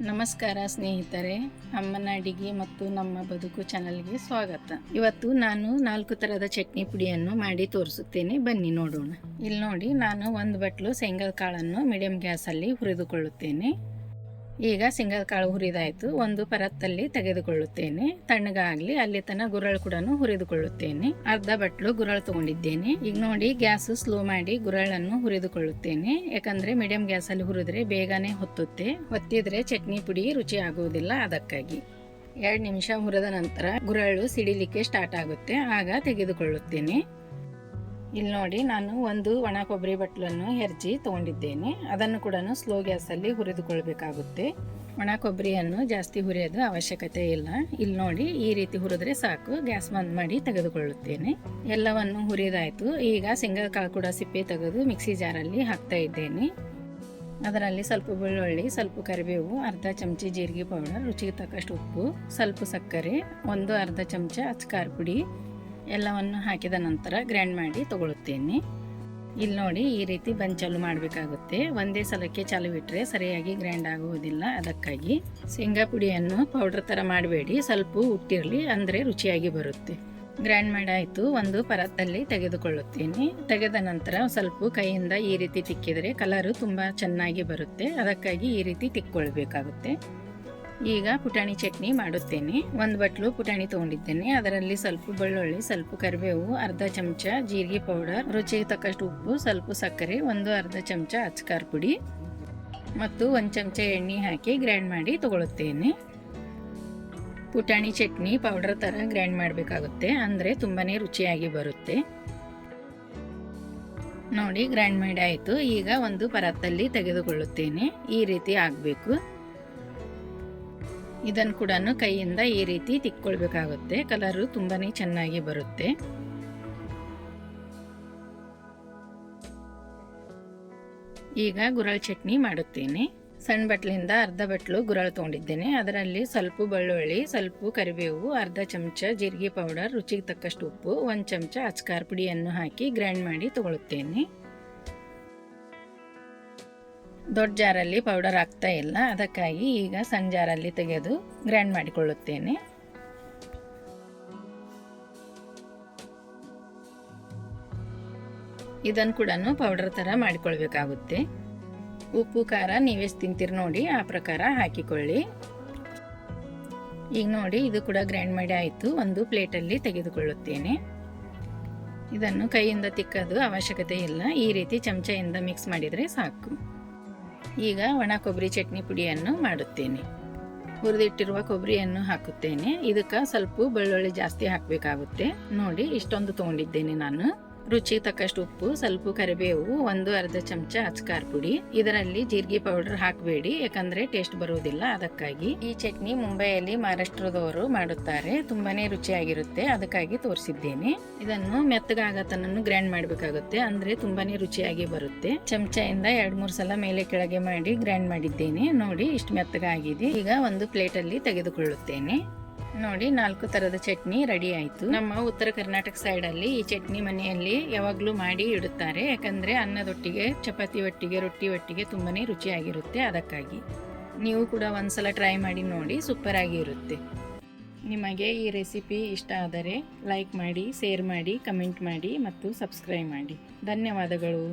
ನಮಸ್ಕಾರ ಸ್ನೇಹಿತರೆ, ಅಮ್ಮನ ಅಡಿಗೆ ಮತ್ತು ನಮ್ಮ ಬದುಕು ಚಾನಲ್ಗೆ ಸ್ವಾಗತ. ಇವತ್ತು ನಾನು ನಾಲ್ಕು ಥರದ ಚಟ್ನಿ ಪುಡಿಯನ್ನು ಮಾಡಿ ತೋರಿಸುತ್ತೇನೆ. ಬನ್ನಿ ನೋಡೋಣ. ಇಲ್ಲಿ ನೋಡಿ ನಾನು ಒಂದು ಬಟ್ಲು ಶೇಂಗದ ಕಾಳನ್ನು ಮೀಡಿಯಂ ಗ್ಯಾಸಲ್ಲಿ ಹುರಿದುಕೊಳ್ಳುತ್ತೇನೆ. ಈಗ ಸಿಂಗಲ್ ಕಾಳು ಹುರಿದಾಯಿತು. ಒಂದು ಪರತ್ತಲ್ಲಿ ತೆಗೆದುಕೊಳ್ಳುತ್ತೇನೆ. ತಣ್ಣಗಾಗಲಿ ಅಲ್ಲಿ ತನಕ ಗುರಳ್ ಕೂಡ ಹುರಿದುಕೊಳ್ಳುತ್ತೇನೆ. ಅರ್ಧ ಬಟ್ಲು ಗುರಳ್ ತಗೊಂಡಿದ್ದೇನೆ. ಈಗ ನೋಡಿ, ಗ್ಯಾಸ್ ಸ್ಲೋ ಮಾಡಿ ಗುರಳನ್ನು ಹುರಿದುಕೊಳ್ಳುತ್ತೇನೆ. ಯಾಕಂದ್ರೆ ಮೀಡಿಯಂ ಗ್ಯಾಸಲ್ಲಿ ಹುರಿದ್ರೆ ಬೇಗನೆ ಹೊತ್ತುತ್ತೆ. ಹೊತ್ತಿದ್ರೆ ಚಟ್ನಿ ಪುಡಿ ರುಚಿ ಆಗುವುದಿಲ್ಲ ಅದಕ್ಕಾಗಿ. ಎರಡು ನಿಮಿಷ ಹುರಿದ ನಂತರ ಗುರಳು ಸಿಡಿಲಿಕ್ಕೆ ಸ್ಟಾರ್ಟ್ ಆಗುತ್ತೆ. ಆಗ ತೆಗೆದುಕೊಳ್ಳುತ್ತೇನೆ. ಇಲ್ಲಿ ನೋಡಿ, ನಾನು ಒಂದು ಒಣ ಕೊಬ್ಬರಿ ಬಟ್ಲನ್ನು ಹೆರ್ಜಿ ತಗೊಂಡಿದ್ದೇನೆ. ಅದನ್ನು ಕೂಡ ಸ್ಲೋ ಗ್ಯಾಸಲ್ಲಿ ಹುರಿದುಕೊಳ್ಬೇಕಾಗುತ್ತೆ. ಒಣ ಕೊಬ್ಬರಿಯನ್ನು ಜಾಸ್ತಿ ಹುರಿಯೋದು ಅವಶ್ಯಕತೆ ಇಲ್ಲ. ಇಲ್ಲಿ ನೋಡಿ, ಈ ರೀತಿ ಹುರಿದ್ರೆ ಸಾಕು. ಗ್ಯಾಸ್ ಬಂದ್ ಮಾಡಿ ತೆಗೆದುಕೊಳ್ಳುತ್ತೇನೆ. ಎಲ್ಲವನ್ನು ಹುರಿದಾಯಿತು. ಈಗ ಶೇಂಗಾ ಕಾಳು ಕೂಡ ಸಿಪ್ಪೆ ತೆಗೆದು ಮಿಕ್ಸಿ ಜಾರಲ್ಲಿ ಹಾಕ್ತಾ ಇದ್ದೇನೆ. ಅದರಲ್ಲಿ ಸ್ವಲ್ಪ ಬೆಳ್ಳುಳ್ಳಿ, ಸ್ವಲ್ಪ ಕರಿಬೇವು, ಅರ್ಧ ಚಮಚ ಜೀರಿಗೆ ಪೌಡರ್, ರುಚಿಗೆ ತಕ್ಕಷ್ಟು ಉಪ್ಪು, ಸ್ವಲ್ಪ ಸಕ್ಕರೆ, ಒಂದು ಅರ್ಧ ಚಮಚ ಅಚ್ಕಾರ ಪುಡಿ ಎಲ್ಲವನ್ನು ಹಾಕಿದ ನಂತರ ಗ್ರೈಂಡ್ ಮಾಡಿ ತಗೊಳ್ಳುತ್ತೇನೆ. ಇಲ್ಲಿ ನೋಡಿ ಈ ರೀತಿ ಬಂದು ಚಾಲು ಮಾಡಬೇಕಾಗುತ್ತೆ. ಒಂದೇ ಸಲಕ್ಕೆ ಚಾಲು ಬಿಟ್ಟರೆ ಸರಿಯಾಗಿ ಗ್ರೈಂಡ್ ಆಗುವುದಿಲ್ಲ. ಅದಕ್ಕಾಗಿ ಶೇಂಗಾ ಪುಡಿಯನ್ನು ಪೌಡರ್ ಥರ ಮಾಡಬೇಡಿ. ಸ್ವಲ್ಪ ಉಟ್ಟಿರಲಿ ಅಂದರೆ ರುಚಿಯಾಗಿ ಬರುತ್ತೆ. ಗ್ರೈಂಡ್ ಮಾಡಾಯಿತು. ಒಂದು ಪರತ್ತಲ್ಲಿ ತೆಗೆದುಕೊಳ್ಳುತ್ತೇನೆ. ತೆಗೆದ ನಂತರ ಸ್ವಲ್ಪ ಕೈಯಿಂದ ಈ ರೀತಿ ತಿಕ್ಕಿದರೆ ಕಲರು ತುಂಬ ಚೆನ್ನಾಗಿ ಬರುತ್ತೆ. ಅದಕ್ಕಾಗಿ ಈ ರೀತಿ ತಿಕ್ಕೊಳ್ಬೇಕಾಗುತ್ತೆ. ಈಗ ಪುಟಾಣಿ ಚಟ್ನಿ ಮಾಡುತ್ತೇನೆ. ಒಂದು ಬಟ್ಲು ಪುಟಾಣಿ ತಗೊಂಡಿದ್ದೇನೆ. ಅದರಲ್ಲಿ ಸ್ವಲ್ಪ ಬೆಳ್ಳುಳ್ಳಿ, ಸ್ವಲ್ಪ ಕರಿಬೇವು, ಅರ್ಧ ಚಮಚ ಜೀರಿಗೆ ಪೌಡರ್, ರುಚಿಗೆ ತಕ್ಕಷ್ಟು ಉಪ್ಪು, ಸ್ವಲ್ಪ ಸಕ್ಕರೆ, ಒಂದು ಅರ್ಧ ಚಮಚ ಅಚ್ಕಾರ ಪುಡಿ ಮತ್ತು ಒಂದು ಚಮಚ ಎಣ್ಣೆ ಹಾಕಿ ಗ್ರೈಂಡ್ ಮಾಡಿ ತಗೊಳ್ಳುತ್ತೇನೆ. ಪುಟಾಣಿ ಚಟ್ನಿ ಪೌಡರ್ ಥರ ಗ್ರೈಂಡ್ ಮಾಡಬೇಕಾಗುತ್ತೆ. ಅಂದರೆ ತುಂಬಾ ರುಚಿಯಾಗಿ ಬರುತ್ತೆ. ನೋಡಿ, ಗ್ರೈಂಡ್ ಮಾಡಿ ಆಯಿತು. ಈಗ ಒಂದು ಪರತ್ತಲ್ಲಿ ತೆಗೆದುಕೊಳ್ಳುತ್ತೇನೆ. ಈ ರೀತಿ ಆಗಬೇಕು. ಇದನ್ನು ಕೂಡ ಕೈಯಿಂದ ಈ ರೀತಿ ತಿಕ್ಕೊಳ್ಬೇಕಾಗುತ್ತೆ. ಕಲರು ತುಂಬಾ ಚೆನ್ನಾಗಿ ಬರುತ್ತೆ. ಈಗ ಗುರಳ್ ಚಟ್ನಿ ಮಾಡುತ್ತೇನೆ. ಸಣ್ಣ ಬಟ್ಲಿಂದ ಅರ್ಧ ಬಟ್ಲು ಗುರಳ್ ತೊಗೊಂಡಿದ್ದೇನೆ. ಅದರಲ್ಲಿ ಸ್ವಲ್ಪ ಬೆಳ್ಳುಳ್ಳಿ, ಸ್ವಲ್ಪ ಕರಿಬೇವು, ಅರ್ಧ ಚಮಚ ಜೀರಿಗೆ ಪೌಡರ್, ರುಚಿಗೆ ತಕ್ಕಷ್ಟು ಉಪ್ಪು, ಒಂದು ಚಮಚ ಅಚ್ಕಾರ್ ಪುಡಿಯನ್ನು ಹಾಕಿ ಗ್ರೈಂಡ್ ಮಾಡಿ ತಗೊಳ್ಳುತ್ತೇನೆ. ದೊಡ್ಡ ಜಾರಲ್ಲಿ ಪೌಡರ್ ಆಗ್ತಾ ಇಲ್ಲ. ಅದಕ್ಕಾಗಿ ಈಗ ಸಣ್ಣ ಜಾರಲ್ಲಿ ತೆಗೆದು ಗ್ರೈಂಡ್ ಮಾಡಿಕೊಳ್ಳುತ್ತೇನೆ. ಇದನ್ನು ಕೂಡ ಪೌಡರ್ ಥರ ಮಾಡಿಕೊಳ್ಬೇಕಾಗುತ್ತೆ. ಉಪ್ಪು, ಖಾರ ನೀವೆಷ್ಟು ತಿಂತೀರಿ ನೋಡಿ, ಆ ಪ್ರಕಾರ ಹಾಕಿಕೊಳ್ಳಿ. ಈಗ ನೋಡಿ, ಇದು ಕೂಡ ಗ್ರೈಂಡ್ ಮಾಡಿ ಆಯಿತು. ಒಂದು ಪ್ಲೇಟಲ್ಲಿ ತೆಗೆದುಕೊಳ್ಳುತ್ತೇನೆ. ಇದನ್ನು ಕೈಯಿಂದ ತಿಕ್ಕೋದು ಅವಶ್ಯಕತೆ ಇಲ್ಲ. ಈ ರೀತಿ ಚಮಚೆಯಿಂದ ಮಿಕ್ಸ್ ಮಾಡಿದರೆ ಸಾಕು. ಈಗ ಒಣ ಕೊಬ್ಬರಿ ಚಟ್ನಿ ಪುಡಿಯನ್ನು ಮಾಡುತ್ತೇನೆ. ಹುರಿದಿಟ್ಟಿರುವ ಕೊಬ್ಬರಿಯನ್ನು ಹಾಕುತ್ತೇನೆ. ಇದಕ್ಕೆ ಸ್ವಲ್ಪ ಬೆಳ್ಳುಳ್ಳಿ ಜಾಸ್ತಿ ಹಾಕಬೇಕಾಗುತ್ತೆ. ನೋಡಿ, ಇಷ್ಟೊಂದು ತೊಗೊಂಡಿದ್ದೇನೆ ನಾನು. ರುಚಿ ತಕ್ಕಷ್ಟು ಉಪ್ಪು, ಸ್ವಲ್ಪ ಕರಿಬೇವು, ಒಂದು ಅರ್ಧ ಚಮಚ ಅಚ್ಕಾರ ಪುಡಿ. ಇದರಲ್ಲಿ ಜೀರಿಗೆ ಪೌಡರ್ ಹಾಕಬೇಡಿ, ಯಾಕಂದ್ರೆ ಟೇಸ್ಟ್ ಬರುವುದಿಲ್ಲ ಅದಕ್ಕಾಗಿ. ಈ ಚಟ್ನಿ ಮುಂಬೈಯಲ್ಲಿ ಮಹಾರಾಷ್ಟ್ರದವರು ಮಾಡುತ್ತಾರೆ. ತುಂಬಾನೇ ರುಚಿಯಾಗಿರುತ್ತೆ. ಅದಕ್ಕಾಗಿ ತೋರಿಸಿದ್ದೇನೆ. ಇದನ್ನು ಮೆತ್ತಗಾಗತನನ್ನು ಗ್ರೈಂಡ್ ಮಾಡಬೇಕಾಗುತ್ತೆ. ಅಂದ್ರೆ ತುಂಬಾನೇ ರುಚಿಯಾಗಿ ಬರುತ್ತೆ. ಚಮಚದಿಂದ ಎರಡ್ ಮೂರ್ ಸಲ ಮೇಲೆ ಕೆಳಗೆ ಮಾಡಿ ಗ್ರೈಂಡ್ ಮಾಡಿದ್ದೇನೆ. ನೋಡಿ, ಇಷ್ಟು ಮೆತ್ತಗಾಗಿದೆ. ಈಗ ಒಂದು ಪ್ಲೇಟ್ ಅಲ್ಲಿ ತೆಗೆದುಕೊಳ್ಳುತ್ತೇನೆ. ನೋಡಿ, ನಾಲ್ಕು ತರದ ಚಟ್ನಿ ರೆಡಿ ಆಯ್ತು. ನಮ್ಮ ಉತ್ತರ ಕರ್ನಾಟಕ ಸೈಡ್ ಅಲ್ಲಿ ಈ ಚಟ್ನಿ ಮನೆಯಲ್ಲಿ ಯಾವಾಗ್ಲೂ ಮಾಡಿ ಇಡುತ್ತಾರೆ. ಯಾಕಂದ್ರೆ ಅನ್ನದೊಟ್ಟಿಗೆ, ಚಪಾತಿ ಒಟ್ಟಿಗೆ, ರೊಟ್ಟಿ ಒಟ್ಟಿಗೆ ತುಂಬಾನೇ ರುಚಿಯಾಗಿರುತ್ತೆ ಅದಕ್ಕಾಗಿ. ನೀವು ಕೂಡ ಒಂದ್ಸಲ ಟ್ರೈ ಮಾಡಿ ನೋಡಿ ಸೂಪರ್ ಆಗಿ ಇರುತ್ತೆ. ನಿಮಗೆ ಈ ರೆಸಿಪಿ ಇಷ್ಟ ಆದರೆ ಲೈಕ್ ಮಾಡಿ ಶೇರ್ ಮಾಡಿ ಕಮೆಂಟ್ ಮಾಡಿ ಮತ್ತು ಸಬ್ಸ್ಕ್ರೈಬ್ ಮಾಡಿ. ಧನ್ಯವಾದಗಳು.